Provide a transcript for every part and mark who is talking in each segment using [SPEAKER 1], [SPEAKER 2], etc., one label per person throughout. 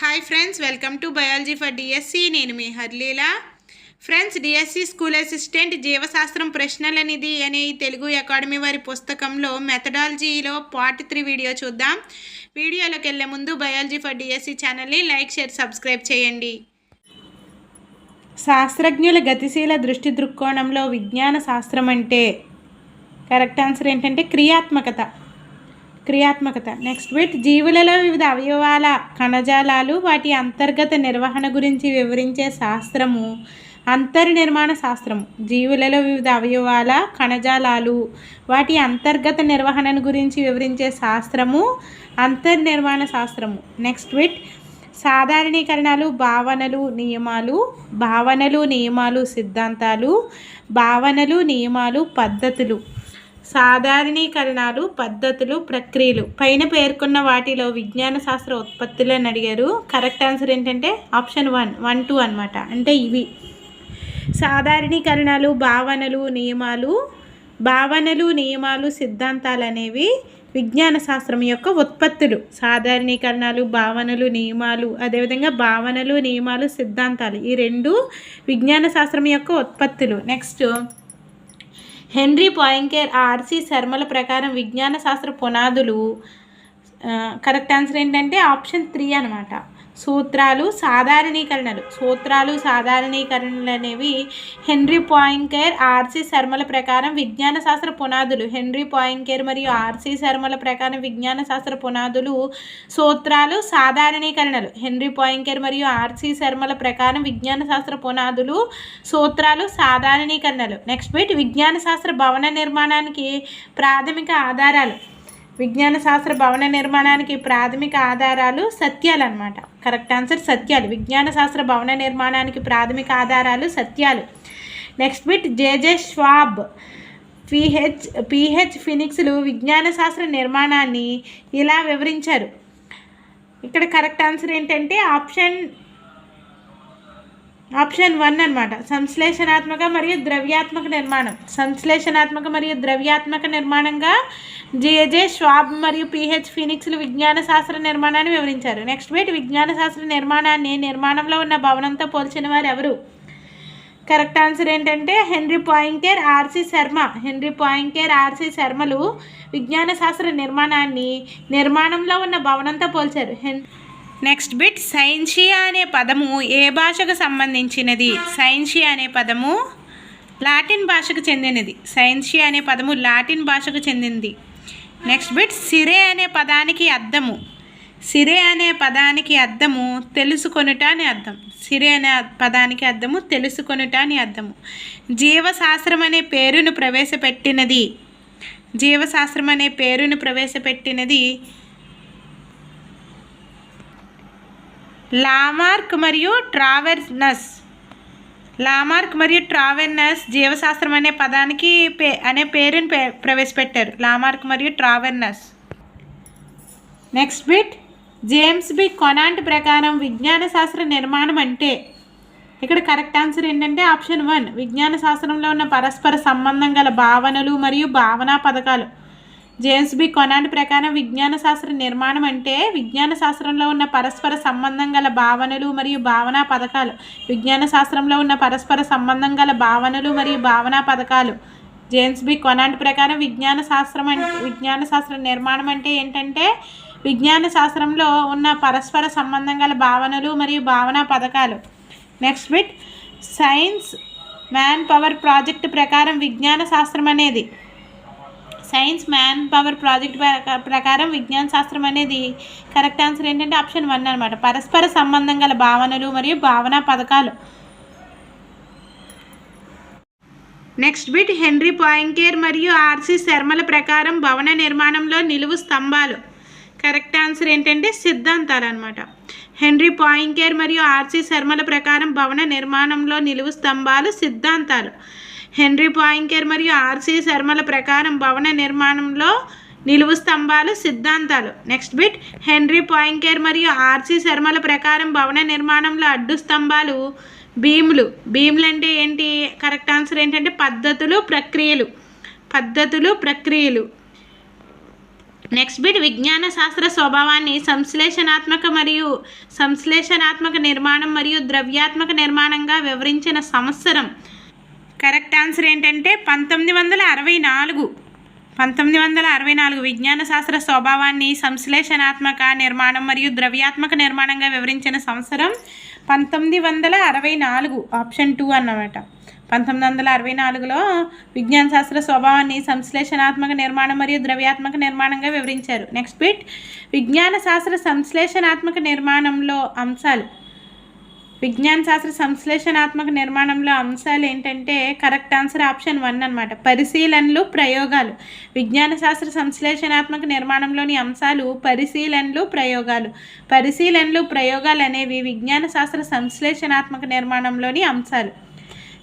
[SPEAKER 1] Hi friends welcome to biology for DSC నేను మీ Harleela. Friends DSC school assistant జీవశాస్త్రం ప్రశ్నలనిది అనే తెలుగు అకాడమీ వారి పుస్తకంలో మెథడాలజీలో పార్ట్ త్రీ వీడియో చూద్దాం. వీడియోలోకి వెళ్ళే ముందు బయాలజీ ఫర్ డిఎస్సి ఛానల్ని లైక్ షేర్ సబ్స్క్రైబ్ చేయండి. శాస్త్రజ్ఞుల గతిశీల దృష్టి దృక్కోణంలో విజ్ఞాన శాస్త్రం అంటే కరెక్ట్ ఆన్సర్ ఏంటంటే క్రియాత్మకత. క్రియాత్మకత. నెక్స్ట్ బిట్ జీవులలో వివిధ అవయవాల కణజాలాలు వాటి అంతర్గత నిర్వహణ గురించి వివరించే శాస్త్రము అంతర్నిర్మాణ శాస్త్రము. జీవులలో వివిధ అవయవాల కణజాలాలు వాటి అంతర్గత నిర్వహణను గురించి వివరించే శాస్త్రము అంతర్నిర్మాణ శాస్త్రము. నెక్స్ట్ విట్ సాధారణీకరణాలు భావనలు నియమాలు భావనలు నియమాలు సిద్ధాంతాలు భావనలు నియమాలు పద్ధతులు. సాధారణీకరణాలు పద్ధతులు ప్రక్రియలు. పైన పేర్కొన్న వాటిలో విజ్ఞాన శాస్త్ర ఉత్పత్తులు అని అడిగారు. కరెక్ట్ ఆన్సర్ ఏంటంటే ఆప్షన్ వన్ వన్ టూ అనమాట అంటే ఇవి. సాధారణీకరణాలు భావనలు నియమాలు. భావనలు నియమాలు సిద్ధాంతాలు అనేవి విజ్ఞాన శాస్త్రం యొక్క ఉత్పత్తులు. సాధారణీకరణాలు భావనలు నియమాలు అదేవిధంగా భావనలు నియమాలు సిద్ధాంతాలు. ఈ రెండు విజ్ఞాన శాస్త్రం యొక్క ఉత్పత్తులు. Next. Henri Poincare R C శర్మల ప్రకారం విజ్ఞాన శాస్త్ర పునాదులు కరెక్ట్ ఆన్సర్ ఏంటంటే ఆప్షన్ త్రీ అనమాట సూత్రాలు సాధారణీకరణలు. సూత్రాలు సాధారణీకరణలు అనేవి హెన్రీ పాయింకేర్ ఆర్సీ శర్మల ప్రకారం విజ్ఞాన శాస్త్ర పునాదులు. హెన్రీ పాయింకేర్ మరియు ఆర్సీ శర్మల ప్రకారం విజ్ఞాన శాస్త్ర పునాదులు సూత్రాలు సాధారణీకరణలు. హెన్రీ పాయింకేర్ మరియు ఆర్సీ శర్మల ప్రకారం విజ్ఞాన శాస్త్ర పునాదులు సూత్రాలు సాధారణీకరణలు. నెక్స్ట్ బిట్ విజ్ఞాన శాస్త్ర భవన నిర్మాణానికి ప్రాథమిక ఆధారాలు. విజ్ఞాన శాస్త్ర భవన నిర్మాణానికి ప్రాథమిక ఆధారాలు సత్యాలు అనమాట కరెక్ట్ ఆన్సర్ సత్యాలు. విజ్ఞాన శాస్త్ర భవన నిర్మాణానికి ప్రాథమిక ఆధారాలు సత్యాలు. Next bit J J Schwab P H P H ఫినిక్స్లు విజ్ఞాన శాస్త్ర నిర్మాణాన్ని ఇలా వివరించారు. ఇక్కడ కరెక్ట్ ఆన్సర్ ఏంటంటే ఆప్షన్ ఆప్షన్ వన్ అనమాట సంశ్లేషణాత్మక మరియు ద్రవ్యాత్మక నిర్మాణం. సంశ్లేషణాత్మక మరియు ద్రవ్యాత్మక నిర్మాణంగా జేజే ష్వాబ్ మరియు పిహెచ్ ఫినిక్స్లు విజ్ఞాన శాస్త్ర నిర్మాణాన్ని వివరించారు. నెక్స్ట్ వీటి విజ్ఞాన శాస్త్ర నిర్మాణాన్ని నిర్మాణంలో ఉన్న భవనంతో పోల్చిన వారు ఎవరు? కరెక్ట్ ఆన్సర్ ఏంటంటే Henri Poincare R C Sharma. Henri Poincare R C శర్మలు విజ్ఞాన శాస్త్ర నిర్మాణాన్ని నిర్మాణంలో ఉన్న భవనంతో పోల్చారు. హెన్ నెక్స్ట్ బిట్ సైన్షియా అనే పదము ఏ భాషకు సంబంధించినది? సైన్షియా అనే పదము లాటిన్ భాషకు చెందినది. సైన్షియా అనే పదము లాటిన్ భాషకు చెందింది. నెక్స్ట్ బిట్ సిరే అనే పదానికి అర్థము. సిరే అనే పదానికి అర్థము తెలుసుకొనుట అని అర్థం. సిరే అనే పదానికి అర్థము తెలుసుకొనుట అని అర్థము. జీవశాస్త్రం అనే పేరును ప్రవేశపెట్టినది. జీవశాస్త్రం అనే పేరును ప్రవేశపెట్టినది లామార్క్ మరియు ట్రావెర్నస్ లామార్క్ మరియు ట్రావెన్నర్స్ జీవశాస్త్రం అనే పదానికి పే అనే పేరుని పే ప్రవేశపెట్టారు. లామార్క్ మరియు ట్రావెన్నర్స్ next bit. James B. Conant ప్రకారం విజ్ఞాన శాస్త్ర నిర్మాణం అంటే? ఇక్కడ కరెక్ట్ ఆన్సర్ ఏంటంటే ఆప్షన్ వన్. విజ్ఞాన శాస్త్రంలో ఉన్న పరస్పర సంబంధం గల భావనలు మరియు భావనా పథకాలు. జేమ్స్ బి కొనాండ్ ప్రకారం విజ్ఞాన శాస్త్ర నిర్మాణం అంటే విజ్ఞాన శాస్త్రంలో ఉన్న పరస్పర సంబంధం గల భావనలు మరియు భావనా పథకాలు. విజ్ఞాన శాస్త్రంలో ఉన్న పరస్పర సంబంధం గల భావనలు మరియు భావనా పథకాలు. జేమ్స్ బి కొనాండ్ ప్రకారం విజ్ఞాన శాస్త్రం అంటే విజ్ఞాన శాస్త్ర నిర్మాణం అంటే ఏంటంటే విజ్ఞాన శాస్త్రంలో ఉన్న పరస్పర సంబంధం గల భావనలు మరియు భావనా పథకాలు. Next bit science manpower project ప్రకారం విజ్ఞాన శాస్త్రం అనేది సైన్స్ మ్యాన్ పవర్ ప్రాజెక్ట్ ప్రకారం విజ్ఞాన శాస్త్రం అనేది కరెక్ట్ ఆన్సర్ ఏంటంటే ఆప్షన్ వన్ అనమాట పరస్పర సంబంధం గల భావనలు మరియు భావన పథకాలు. నెక్స్ట్ బిట్ హెన్రీ పాయింకేర్ మరియు ఆర్సి శర్మల ప్రకారం భవన నిర్మాణంలో నిలువు స్తంభాలు. కరెక్ట్ ఆన్సర్ ఏంటంటే సిద్ధాంతాలు అనమాట హెన్రీ పాయింకేర్ మరియు ఆర్సి శర్మల ప్రకారం భవన నిర్మాణంలో నిలువు స్తంభాలు సిద్ధాంతాలు. హెన్రీ పాయింకేర్ మరియు ఆర్సీ శర్మల ప్రకారం భవన నిర్మాణంలో నిలువు స్తంభాలు సిద్ధాంతాలు. నెక్స్ట్ బిట్ హెన్రీ పాయింకేర్ మరియు ఆర్సీ శర్మల ప్రకారం భవన నిర్మాణంలో అడ్డు స్తంభాలు భీములు భీములు అంటే ఏంటి? కరెక్ట్ ఆన్సర్ ఏంటంటే పద్ధతులు ప్రక్రియలు. పద్ధతులు ప్రక్రియలు. నెక్స్ట్ బిట్ విజ్ఞాన శాస్త్ర స్వభావాన్ని సంశ్లేషణాత్మక మరియు సంశ్లేషణాత్మక నిర్మాణం మరియు ద్రవ్యాత్మక నిర్మాణంగా వివరించిన సంవత్సరం. కరెక్ట్ ఆన్సర్ ఏంటంటే పంతొమ్మిది వందల అరవై నాలుగు. పంతొమ్మిది వందల అరవై నాలుగు విజ్ఞాన శాస్త్ర స్వభావాన్ని సంశ్లేషణాత్మక నిర్మాణం మరియు ద్రవ్యాత్మక నిర్మాణంగా వివరించిన సంవత్సరం పంతొమ్మిది వందల అరవై నాలుగు. ఆప్షన్ టూ అన్నమాట. పంతొమ్మిది వందల అరవై నాలుగులో విజ్ఞాన శాస్త్ర స్వభావాన్ని సంశ్లేషణాత్మక నిర్మాణం మరియు ద్రవ్యాత్మక నిర్మాణంగా వివరించారు. Next bit. విజ్ఞాన శాస్త్ర సంశ్లేషణాత్మక నిర్మాణంలో అంశాలు. విజ్ఞాన శాస్త్ర సంశ్లేషణాత్మక నిర్మాణంలో అంశాలు ఏంటంటే కరెక్ట్ ఆన్సర్ ఆప్షన్ వన్ అనమాట పరిశీలనలు ప్రయోగాలు. విజ్ఞాన శాస్త్ర సంశ్లేషణాత్మక నిర్మాణంలోని అంశాలు పరిశీలనలు ప్రయోగాలు. పరిశీలనలు ప్రయోగాలు అనేవి విజ్ఞాన శాస్త్ర సంశ్లేషణాత్మక నిర్మాణంలోని అంశాలు.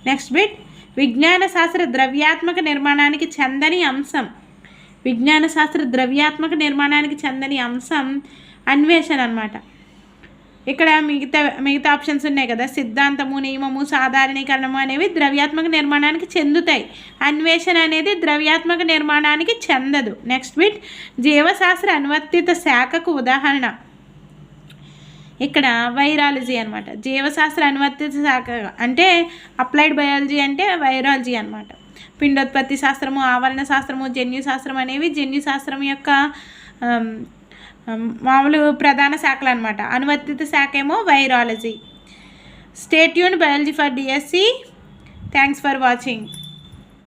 [SPEAKER 1] Next bit. విజ్ఞాన శాస్త్ర ద్రవ్యాత్మక నిర్మాణానికి చెందని అంశం. విజ్ఞాన శాస్త్ర ద్రవ్యాత్మక నిర్మాణానికి చెందని అంశం అన్వేషణ అనమాట ఇక్కడ మిగతా మిగతా ఆప్షన్స్ ఉన్నాయి కదా. సిద్ధాంతము నియమము సాధారణీకరణము అనేవి ద్రవ్యాత్మక నిర్మాణానికి చెందుతాయి. అన్వేషణ అనేది ద్రవ్యాత్మక నిర్మాణానికి చెందదు. నెక్స్ట్ బిట్ జీవశాస్త్ర అనువర్తిత శాఖకు ఉదాహరణ. ఇక్కడ వైరాలజీ అనమాట జీవశాస్త్ర అనువర్తిత శాఖ అంటే అప్లైడ్ బయాలజీ అంటే వైరాలజీ అనమాట పిండోత్పత్తి శాస్త్రము ఆవరణ శాస్త్రము జన్యు శాస్త్రం అనేవి జన్యు శాస్త్రం యొక్క um, మామూలు ప్రధాన శాఖలు అనమాట అనువర్తిత శాఖ ఏమో virology stay Yoon biology for DSC thanks for watching